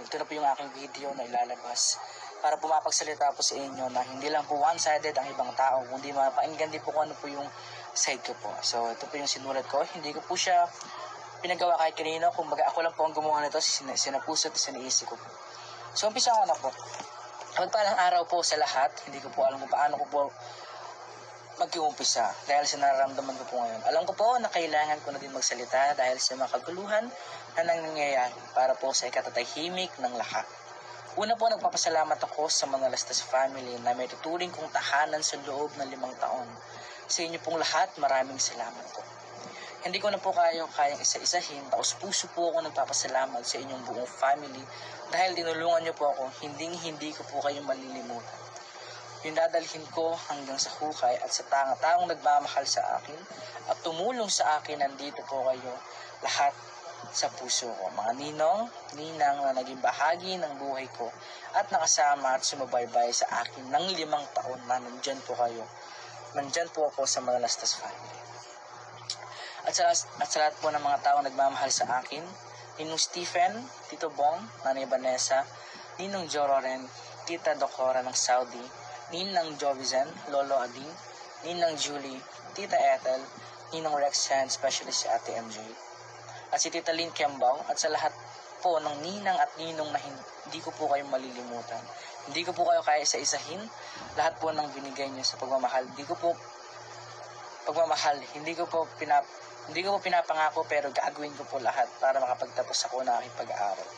ito na po yung aking video na ilalabas para po mapagsalita po sa inyo na hindi lang po one-sided ang ibang tao, kundi mapainggan din po kung ano po yung side ko po. So, ito po yung sinulat ko. Hindi ko po siya pinagawa kahit kanino. Kumbaga, ako lang po ang gumawa nito. Sin sinapuso at siniisip ko po. So, umpisa ko na po. Magpalang araw po sa lahat. Hindi ko po alam kung paano ko po mag-uumpisa dahil sa nararamdaman ko po ngayon. Alam ko po na kailangan ko na din magsalita dahil sa mga kaguluhan na nangyayari para po sa ikatatahimik ng lahat. Una po, nagpapasalamat ako sa mga Lastas family na may tuturing kong tahanan sa loob ng limang taon. Sa inyo pong lahat, maraming salamat po. Hindi ko na po kayo kayang isa-isahin, taos puso po ako nagpapasalamat sa inyong buong family dahil tinulungan niyo po ako, hinding-hindi ko po kayo malilimutan. Yung ko hanggang sa hukay at sa tanga-taong nagmamahal sa akin at tumulong sa akin, nandito po kayo lahat sa puso ko. Mga ninong, ninang na naging bahagi ng buhay ko at nakasama at sumubaybay sa akin ng limang taon na nandyan po kayo. Nandyan po ako sa mga Lastas family. At sa, at sa lahat po ng mga tao nagmamahal sa akin, Ninong Stephen, Tito Bong, Nanay Vanessa, Ninong Jororen, Tita Dokora ng Saudi, Ninang Jovizen, Lolo Ading, Ninang Julie, Tita Ethel, Ninong Rexhan, especially si Ate MJ, at si Tita Lynn Kembao, at sa lahat po ng ninang at ninong na hindi ko po kayo malilimutan. Hindi ko po kayo kaya isa-isahin, lahat po ng binigay niyo sa pagmamahal. Hindi ko po pagmamahal, hindi ko po pinap hindi ko po pinapangako pero gagawin ko po lahat para makapagtapos ako ng aking pag-aaral.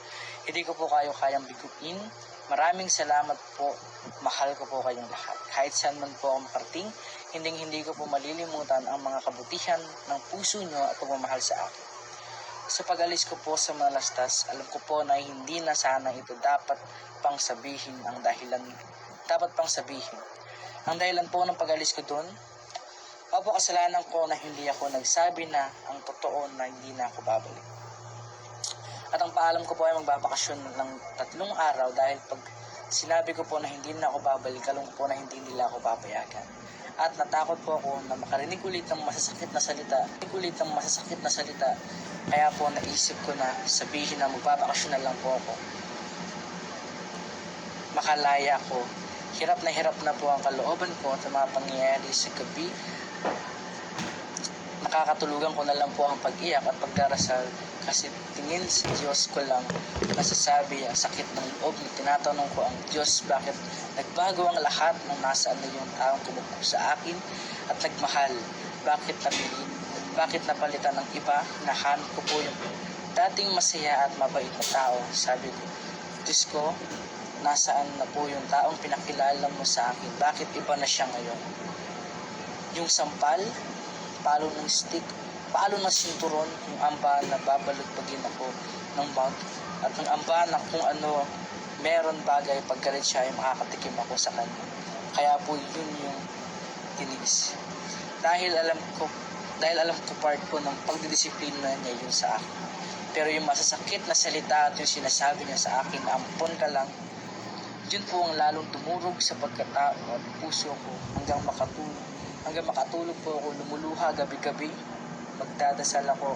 Hindi ko po kayo kayang biguin. Maraming salamat po. Mahal ko po kayong lahat. Kahit saan man po ang parting, hindi hindi ko po malilimutan ang mga kabutihan ng puso nyo at pagmamahal sa akin. Sa pag-alis ko po sa mga lastas, alam ko po na hindi na sana ito dapat pang sabihin ang dahilan. Dapat pang sabihin. Ang dahilan po ng pag-alis ko doon, Opo, kasalanan ko na hindi ako nagsabi na ang totoo na hindi na ako babalik. At ang paalam ko po ay magbabakasyon ng tatlong araw dahil pag sinabi ko po na hindi na ako babalik, kalong po na hindi nila ako papayagan. At natakot po ako na makarinig ulit ng masasakit na salita, makarinig ulit ng masasakit na salita. Kaya po naisip ko na sabihin na magbabakasyon na lang po ako. Makalaya ko. Hirap na hirap na po ang kalooban ko sa mga pangyayari sa gabi nakakatulugan ko na lang po ang pag-iyak at pagdarasal. Kasi tingin sa Diyos ko lang nasasabi ang sakit ng loob na tinatanong ko ang Diyos bakit nagbago ang lahat ng nasaan na yung taong kumukup sa akin at nagmahal? Bakit napilin bakit napalitan ng iba? Nahanap ko po yung dating masaya at mabait na tao. Sabi ko Diyos ko nasaan na po yung taong pinakilala mo sa akin? Bakit iba na siya ngayon? Yung sampal, palo ng stick, palo ng sinturon, yung amba na babalagpagin ako ng bag, at ng amba na kung ano meron bagay pagkalit siya ay makakatikim ako sa kanya. Kaya po yun yung tinis. Dahil alam ko, dahil alam ko part ko ng pagdidisiplina niya yun sa akin. Pero yung masasakit na salita at yung sinasabi niya sa akin, ampon ka lang, yun po ang lalong dumurog sa pagkatao at puso ko hanggang makatulog hanggang makatulog po ako lumuluha gabi-gabi. Magdadasal ako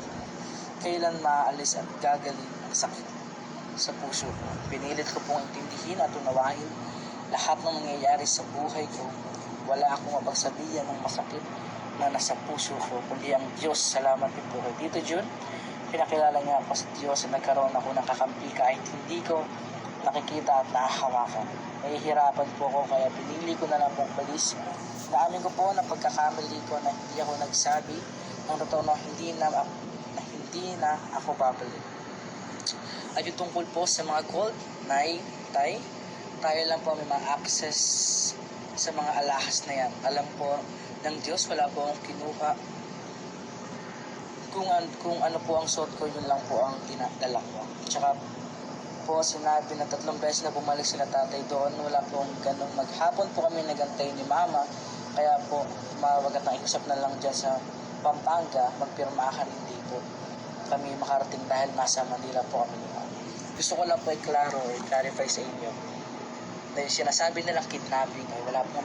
kailan maaalis at gagaling ang sakit sa puso ko. Pinilit ko pong intindihin at unawain lahat ng nangyayari sa buhay ko. Wala akong mapagsabihan ng masakit na nasa puso ko, kundi ang Diyos. Salamat din po kay Tito Jun. Pinakilala niya ako sa Diyos at nagkaroon ako ng kakampi kahit hindi ko nakikita at nahahawakan. Nahihirapan po ako kaya pinili ko na lang pong balis Naamin ko po na pagkakamali ko na hindi ako nagsabi ng totoo na hindi na, na hindi na ako babalik. At yung tungkol po sa mga gold, nay, tay, tayo lang po may mga access sa mga alahas na yan. Alam po ng Diyos, wala po akong kinuha. Kung, an, kung ano po ang suot ko, yun lang po ang dinadala ko. Tsaka po sinabi na tatlong beses na bumalik sila tatay doon. Wala pong ganun maghapon po kami nagantay ni mama kaya po, mawag at nakiusap na lang dyan sa Pampanga, magpirmahan hindi po kami makarating dahil nasa Manila po kami ni Mama. Gusto ko lang po i-claro, i-clarify sa inyo. Dahil sinasabi nilang kidnapping ay wala po